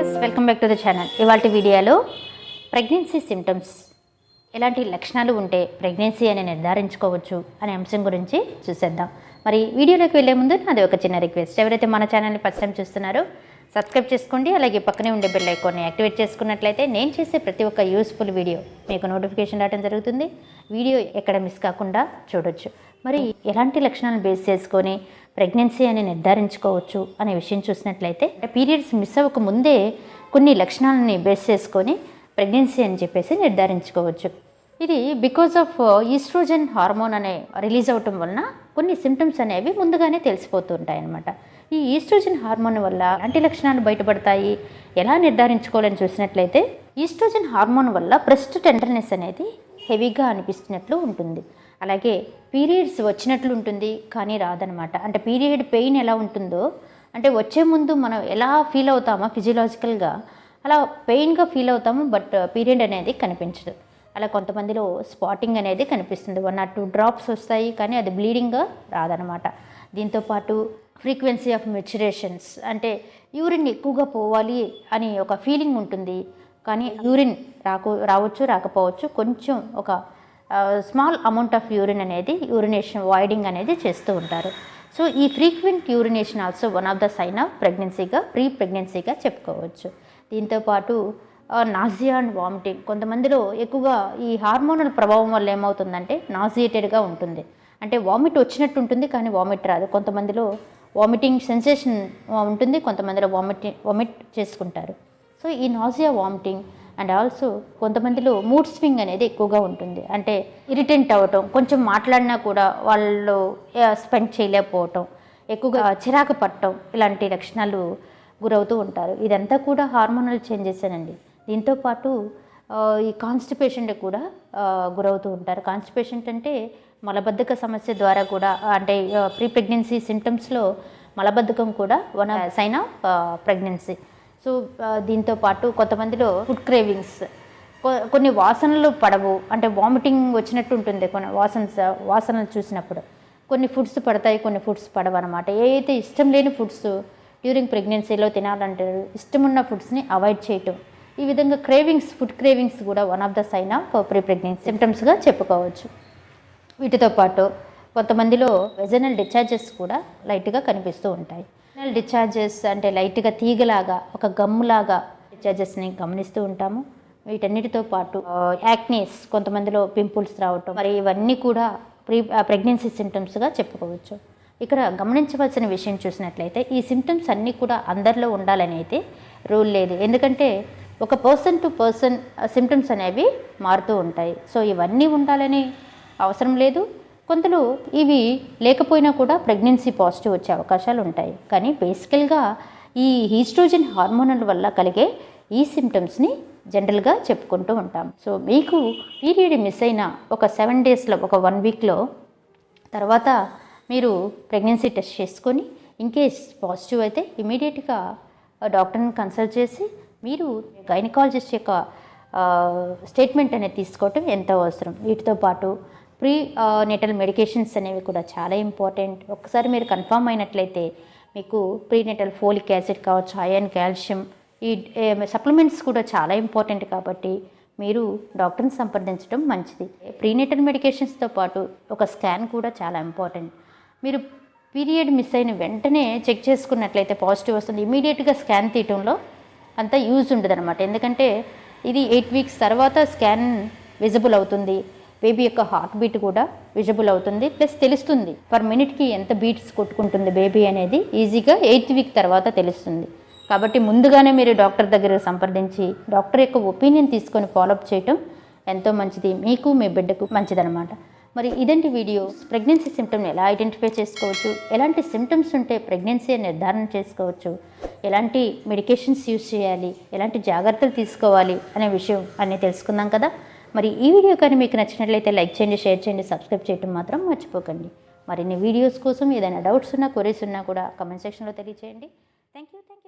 Viewers welcome back to the channel. ఇవాళ వీడియోలో pregnancy symptoms ఎలాంటి లక్షణాలు ఉంటే ప్రెగ్నెన్సీ అని నిర్ధారించుకోవచ్చు అనే అంశం గురించి చూసేద్దాం. మరి వీడియోలోకి వెళ్ళే ముందు నాది ఒక చిన్న రిక్వెస్ట్. ఎవరైతే మన ఛానల్ని ఫస్ట్ టైం చూస్తున్నారో సబ్స్క్రైబ్ చేసుకోండి అలాగే పక్కనే ఉండే బెల్ ఐకాన్ని యాక్టివేట్ చేసుకున్నట్లయితే నేను చేసే ప్రతి ఒక్క యూస్ఫుల్ వీడియో మీకు నోటిఫికేషన్ రావడం జరుగుతుంది. వీడియో ఎక్కడ మిస్ కాకుండా చూడొచ్చు. మరి ఎలాంటి లక్షణాలను బేస్ చేసుకొని ప్రెగ్నెన్సీ అని నిర్ధారించుకోవచ్చు అనే విషయం చూసినట్లయితే పీరియడ్స్ మిస్ అవ్వక ముందే కొన్ని లక్షణాలని బేస్ చేసుకొని ప్రెగ్నెన్సీ అని చెప్పేసి నిర్ధారించుకోవచ్చు. ఇది బికాజ్ ఆఫ్ ఈస్ట్రోజన్ హార్మోన్ అనే రిలీజ్ అవటం వలన కొన్ని సిమ్టమ్స్ అనేవి ముందుగానే తెలిసిపోతుంటాయి అన్నమాట ఈ ఈస్ట్రోజన్ హార్మోన్ వల్ల ఎలాంటి లక్షణాలు బయటపడతాయి. ఎలా నిర్ధారించుకోవాలని చూసినట్లయితే ఈస్ట్రోజన్ హార్మోన్ వల్ల బ్రెస్ట్ టెండర్నెస్ అనేది హెవీగా అనిపిస్తున్నట్లు ఉంటుంది. అలాగే పీరియడ్స్ వచ్చినట్లు ఉంటుంది కానీ రాదనమాట అంటే పీరియడ్ పెయిన్ ఎలా ఉంటుందో అంటే వచ్చే ముందు మనం ఎలా ఫీల్ అవుతామో ఫిజియలాజికల్గా అలా పెయిన్గా ఫీల్ అవుతాము బట్ పీరియడ్ uh, అనేది కనిపించదు. అలా కొంతమందిలో స్పాటింగ్ అనేది కనిపిస్తుంది. వన్ ఆర్ టూ డ్రాప్స్ వస్తాయి కానీ అది బ్లీడింగ్గా రాదనమాట దీంతోపాటు ఫ్రీక్వెన్సీ ఆఫ్ మెచ్యురేషన్స్ అంటే యూరిన్ ఎక్కువగా పోవాలి అని ఒక ఫీలింగ్ ఉంటుంది. కానీ యూరిన్ రాకు రావచ్చు రాకపోవచ్చు. కొంచెం ఒక స్మాల్ అమౌంట్ ఆఫ్ యూరిన్ అనేది యూరినేషన్ వాయిడింగ్ అనేది చేస్తూ ఉంటారు. సో ఈ frequent urination also one of the sign of ప్రెగ్నెన్సీగా pre ప్రెగ్నెన్సీగా చెప్పుకోవచ్చు. దీంతోపాటు నాజియా అండ్ వామిటింగ్. కొంతమందిలో ఎక్కువగా ఈ హార్మోనల్ ప్రభావం వల్ల ఏమవుతుందంటే నాజియేటెడ్గా ఉంటుంది. అంటే వామిట్ వచ్చినట్టు ఉంటుంది కానీ వామిట్ రాదు. కొంతమందిలో వామిటింగ్ సెన్సేషన్ ఉంటుంది. కొంతమందిలో వామిట్ వామిట్ చేసుకుంటారు. సో ఈ నాజియా వామిటింగ్ అండ్ ఆల్సో కొంతమందిలో మూడ్ స్వింగ్ అనేది ఎక్కువగా ఉంటుంది. అంటే ఇరిటెంట్ అవ్వటం కొంచెం మాట్లాడినా కూడా వాళ్ళు స్పెండ్ చేయలేకపోవటం ఎక్కువగా చిరాకు పట్టడం ఇలాంటి లక్షణాలు గురవుతూ ఉంటారు. ఇదంతా కూడా హార్మోనల్ చేంజెస్ అండి దీంతోపాటు పాటు ఈ కాన్స్టిపేషన్ కూడా గురవుతూ ఉంటారు. కాన్స్టిపేషన్ అంటే మలబద్ధక సమస్య ద్వారా కూడా అంటే ప్రీ ప్రెగ్నెన్సీ సిమ్టమ్స్లో మలబద్ధకం కూడా one sign of pregnancy so దీంతో పాటు కొంతమందిలో ఫుడ్ క్రేవింగ్స్ కొన్ని వాసనలు పడవు. అంటే వామిటింగ్ వచ్చినట్టు ఉంటుంది కొన్ని వాసన వాసనలు చూసినప్పుడు. కొన్ని ఫుడ్స్ పడతాయి కొన్ని ఫుడ్స్ పడవు అనమాట ఏదైతే ఇష్టం లేని ఫుడ్స్ డ్యూరింగ్ ప్రెగ్నెన్సీలో తినాలంటారు ఇష్టమున్న ఫుడ్స్ని అవాయిడ్ చేయటం. ఈ విధంగా క్రేవింగ్స్ ఫుడ్ క్రేవింగ్స్ కూడా one of the sign of pre pregnancy సిమ్టమ్స్గా చెప్పుకోవచ్చు. వీటితో పాటు కొంతమందిలో వెజనల్ డిశ్చార్జెస్ కూడా లైట్గా కనిపిస్తూ ఉంటాయి. వెజనల్ డిశ్చార్జెస్ అంటే లైట్గా తీగలాగా ఒక గమ్ములాగా డిశ్చార్జెస్ని గమనిస్తూ ఉంటాము. వీటన్నిటితో పాటు uh, యాక్నేస్ కొంతమందిలో పింపుల్స్ రావటం మరి ఇవన్నీ కూడా ప్రీ ప్రెగ్నెన్సీ సిమ్టమ్స్గా చెప్పుకోవచ్చు. ఇక్కడ గమనించవలసిన విషయం చూసినట్లయితే ఈ సిమ్టమ్స్ అన్నీ కూడా అందరిలో ఉండాలని అయితే రూల్ లేదు. ఎందుకంటే ఒక పర్సన్ టు పర్సన్ సిమ్టమ్స్ అనేవి మారుతూ ఉంటాయి. సో ఇవన్నీ ఉండాలని అవసరం లేదు. కొంతలో ఇవి లేకపోయినా కూడా ప్రెగ్నెన్సీ పాజిటివ్ వచ్చే అవకాశాలు ఉంటాయి. కానీ బేసికల్గా ఈ హీస్ట్రోజన్ హార్మోనల్ వల్ల కలిగే ఈ సిమ్టమ్స్ని జనరల్గా చెప్పుకుంటూ ఉంటాం. సో మీకు పీరియడ్ మిస్ అయిన ఒక సెవెన్ డేస్లో ఒక వన్ వీక్లో తర్వాత మీరు ప్రెగ్నెన్సీ టెస్ట్ చేసుకొని ఇన్కేస్ పాజిటివ్ అయితే ఇమీడియట్గా డాక్టర్ని కన్సల్ట్ చేసి మీరు గైనకాలజిస్ట్ యొక్క స్టేట్మెంట్ అనేది తీసుకోవటం ఎంతో అవసరం. వీటితో పాటు ప్రీ నెటల్ మెడికేషన్స్ అనేవి కూడా చాలా ఇంపార్టెంట్ ఒకసారి మీరు కన్ఫామ్ అయినట్లయితే మీకు ప్రీ నెటల్ ఫోలిక్ యాసిడ్ కావచ్చు ఐరన్ కాల్షియం ఈ సప్లిమెంట్స్ కూడా చాలా ఇంపార్టెంట్ కాబట్టి మీరు డాక్టర్ని సంప్రదించడం మంచిది. ప్రీనేటల్ మెడికేషన్స్తో పాటు ఒక స్కాన్ కూడా చాలా ఇంపార్టెంట్ మీరు పీరియడ్ మిస్ అయిన వెంటనే చెక్ చేసుకున్నట్లయితే పాజిటివ్ వస్తుంది. ఇమీడియట్గా స్కాన్ తీయటంలో అంత యూజ్ ఉండదు అనమాట ఎందుకంటే ఇది ఎయిట్ వీక్స్ తర్వాత స్కాన్ విజిబుల్ అవుతుంది. బేబీ యొక్క హార్ట్ బీట్ కూడా విజిబుల్ అవుతుంది. ప్లస్ తెలుస్తుంది పర్ మినిట్కి ఎంత బీట్స్ కొట్టుకుంటుంది బేబీ అనేది. ఈజీగా ఎయిత్ వీక్ తర్వాత తెలుస్తుంది. కాబట్టి ముందుగానే మీరు డాక్టర్ దగ్గర సంప్రదించి డాక్టర్ యొక్క ఒపీనియన్ తీసుకొని ఫాలోఅప్ చేయటం ఎంతో మంచిది. మీకు మీ బిడ్డకు మంచిదనమాట మరి ఇదంటి వీడియో ప్రెగ్నెన్సీ సిమ్టమ్ని ఎలా ఐడెంటిఫై చేసుకోవచ్చు? ఎలాంటి సిమ్టమ్స్ ఉంటే ప్రెగ్నెన్సీ నిర్ధారణ చేసుకోవచ్చు? ఎలాంటి మెడికేషన్స్ యూజ్ చేయాలి? ఎలాంటి జాగ్రత్తలు తీసుకోవాలి అనే విషయం అన్నీ తెలుసుకుందాం కదా. మరి ఈ వీడియో కానీ మీకు నచ్చినట్లయితే లైక్ చేయండి షేర్ చేయండి సబ్స్క్రైబ్ చేయడం మాత్రం మర్చిపోకండి. మరిన్ని వీడియోస్ కోసం ఏదైనా డౌట్స్ ఉన్నా క్వరీస్ ఉన్నా కూడా కమెంట్ సెక్షన్లో తెలియచేయండి. Thank you thank